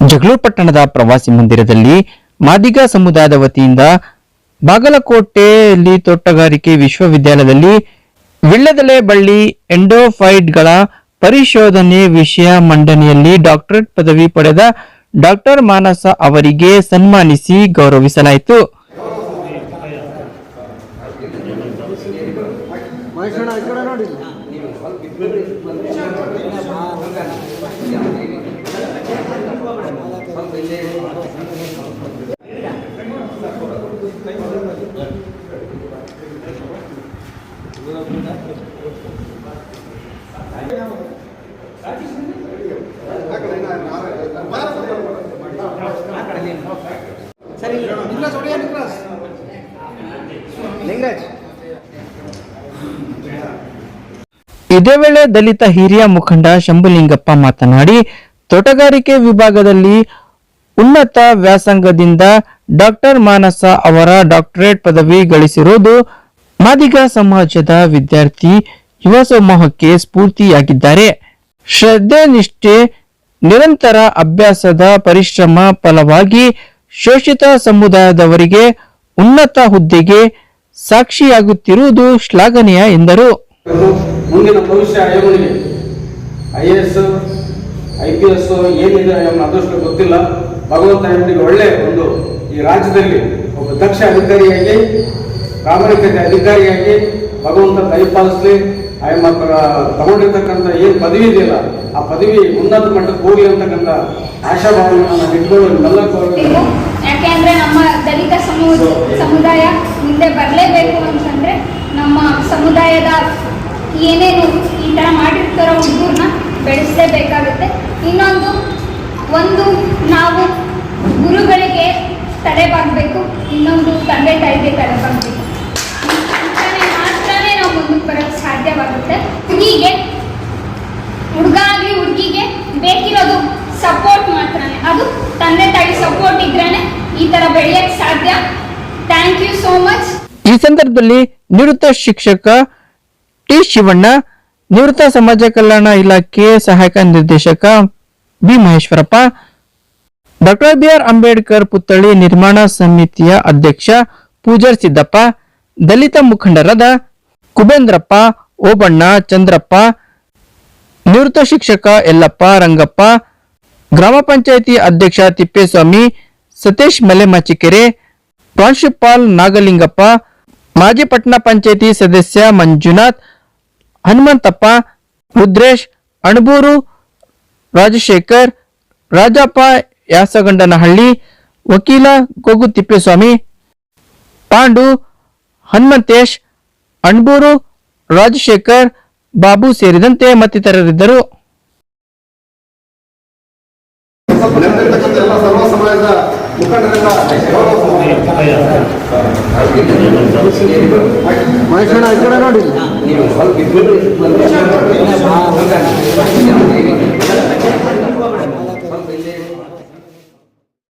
ಜಗಳೂರು ಪಟ್ಟಣದ ಪ್ರವಾಸಿ ಮಂದಿರದಲ್ಲಿ ಮಾದಿಗ ಸಮುದಾಯದ ವತಿಯಿಂದ ಬಾಗಲಕೋಟೆಯಲ್ಲಿ ತೋಟಗಾರಿಕೆ ವಿಶ್ವವಿದ್ಯಾಲಯದಲ್ಲಿ ವಿಳ್ಳದಲೆ ಬಳ್ಳಿ ಎಂಡೋಫೈಟ್ಗಳ ಪರಿಶೋಧನೆ ವಿಷಯ ಮಂಡನೆಯಲ್ಲಿ ಡಾಕ್ಟರೇಟ್ ಪದವಿ ಪಡೆದ ಡಾಕ್ಟರ್ ಮಾನಸ ಅವರಿಗೆ ಸನ್ಮಾನಿಸಿ ಗೌರವಿಸಲಾಯಿತು ಮಹೇಶಣ್ಣ ಈ ಕಡೆ ನೋಡಿ ಲಿಂಗರಾಜ್ ಇದೇ ವೇಳೆ ದಲಿತ ಹಿರಿಯ ಮುಖಂಡ ಶಂಭುಲಿಂಗಪ್ಪ ಮಾತನಾಡಿ, ತೋಟಗಾರಿಕೆ ವಿಭಾಗದಲ್ಲಿ ಉನ್ನತ ವ್ಯಾಸಂಗದಿಂದ ಡಾಕ್ಟರ್ ಮಾನಸ ಅವರ ಡಾಕ್ಟರೇಟ್ ಪದವಿ ಗಳಿಸಿರುವುದು ಮಾದಿಗ ಸಮಾಜದ ವಿದ್ಯಾರ್ಥಿ ಯುವ ಸಮೂಹಕ್ಕೆ ಸ್ಫೂರ್ತಿಯಾಗಿದ್ದಾರೆ. ಶ್ರದ್ಧೆ ನಿಷ್ಠೆ ನಿರಂತರ ಅಭ್ಯಾಸದ ಪರಿಶ್ರಮ ಫಲವಾಗಿ ಶೋಷಿತ ಸಮುದಾಯದವರಿಗೆ ಉನ್ನತ ಹುದ್ದೆಗೆ ಸಾಕ್ಷಿಯಾಗುತ್ತಿರುವುದು ಶ್ಲಾಘನೀಯ ಎಂದರು. ಮುಂದಿನ ಭವಿಷ್ಯ ಆಯೋಗನಿಗೆ I A S I P S ಏನಿದೆ ಅದೃಷ್ಟ ಗೊತ್ತಿಲ್ಲ. ಭಗವಂತ ಎಂಬುದಿಗೆ ಒಳ್ಳೆ ಒಂದು ಈ ರಾಜ್ಯದಲ್ಲಿ ಒಬ್ಬ ದಕ್ಷ ಅಧಿಕಾರಿಯಾಗಿ, ಪ್ರಾಮಾಣಿಕತೆ ಅಧಿಕಾರಿಯಾಗಿ ಭಗವಂತ ದಯಪಾಲಿಸಲಿ ಆಯಮ್ಮ ತಗೊಂಡಿರ್ತಕ್ಕಂಥ ಏನು ಪದವಿ ಇದೆಯಲ್ಲ ಆ ಪದವಿ ಉನ್ನತ ಮಟ್ಟಕ್ಕೆ ಹೋಗಿ ಅಂತಕ್ಕಂಥ ಆಶಾಭಾವನೆ ನಾನು ಬೇಕು. ಯಾಕೆಂದ್ರೆ ನಮ್ಮ ದಲಿತ ಸಮು ಸಮುದಾಯ ಮುಂದೆ ಬರಲೇಬೇಕು ಅಂತಂದ್ರೆ ನಮ್ಮ ಸಮುದಾಯದ ಏನೇನು ಈ ಥರ ಮಾಡಿರ್ತಾರೋ ಹುಡುಗರನ್ನ ಬೆಳೆಸಲೇಬೇಕಾಗುತ್ತೆ ಇನ್ನೊಂದು ಒಂದು ನಾವು ಗುರುಗಳಿಗೆ ತಲೆಬಾಗಬೇಕು ಇನ್ನೊಂದು ತಂದೆ ತಾಯಿಗೆ ತಲೆಬಾಗಬೇಕು ಸಾಧ್ಯವಾಗುತ್ತೆ. ಹುಡುಗಿಗೆ ಹುಡುಗ ಆಗಲಿ ಹುಡುಗಿಗೆ ಬೇಕಿರೋದು ಸಪೋರ್ಟ್ ಮಾತ್ರನೇ. ಅದು ತಂದೆ ತಾಯಿ ಸಪೋರ್ಟ್ ಇದ್ರೇನೆ ಈ ತರ ಬೆಳೆಯಕ್ಕೆ ಸಾಧ್ಯ. ಥ್ಯಾಂಕ್ ಯು ಸೋ ಮಚ್ ಈ ಸಂದರ್ಭದಲ್ಲಿ ನಿವೃತ್ತ ಶಿಕ್ಷಕ ಟಿ ಶಿವಣ್ಣ, ನಿವೃತ್ತ ಸಮಾಜ ಕಲ್ಯಾಣ ಇಲಾಖೆ ಸಹಾಯಕ ನಿರ್ದೇಶಕ B Maheshwarappa, doctor B R Ambedkar ಪುತ್ಥಳಿ ನಿರ್ಮಾಣ ಸಮಿತಿಯ ಅಧ್ಯಕ್ಷ ಪೂಜಾರ್ ಸಿದ್ದಪ್ಪ, ದಲಿತ ಮುಖಂಡರಾದ ಕುಬೇಂದ್ರಪ್ಪ ಓಬಣ್ಣ, ಚಂದ್ರಪ್ಪ, ನಿವೃತ್ತ ಶಿಕ್ಷಕ ಯಲ್ಲಪ್ಪ ರಂಗಪ್ಪ, ಗ್ರಾಮ ಪಂಚಾಯಿತಿ ಅಧ್ಯಕ್ಷ ತಿಪ್ಪೇಸ್ವಾಮಿ, ಸತೀಶ್ ಮಲೆಮಚಿಕೆರೆ ಪ್ರಾಂಶುಪಾಲ್ ನಾಗಲಿಂಗಪ್ಪ, ಮಾಜಿ ಪಟ್ಟಣ ಪಂಚಾಯಿತಿ ಸದಸ್ಯ ಮಂಜುನಾಥ್, ಹನುಮಂತಪ್ಪ, ರುದ್ರೇಶ್, ಅಣಬೂರು, ರಾಜಶೇಖರ್, ರಾಜಪ್ಪ ಯಾಸಗಂಡನಹಳ್ಳಿ, ವಕೀಲ ಗೊಗು ತಿಪ್ಪೇಸ್ವಾಮಿ, ಪಾಂಡು, ಹನುಮಂತೇಶ್, ಅಣ್ಬೂರು ರಾಜಶೇಖರ್ ಬಾಬು ಸೇರಿದಂತೆ ಮತ್ತಿತರರಿದ್ದರು. ನೆರೆದಿರ್ತಕ್ಕಂಥ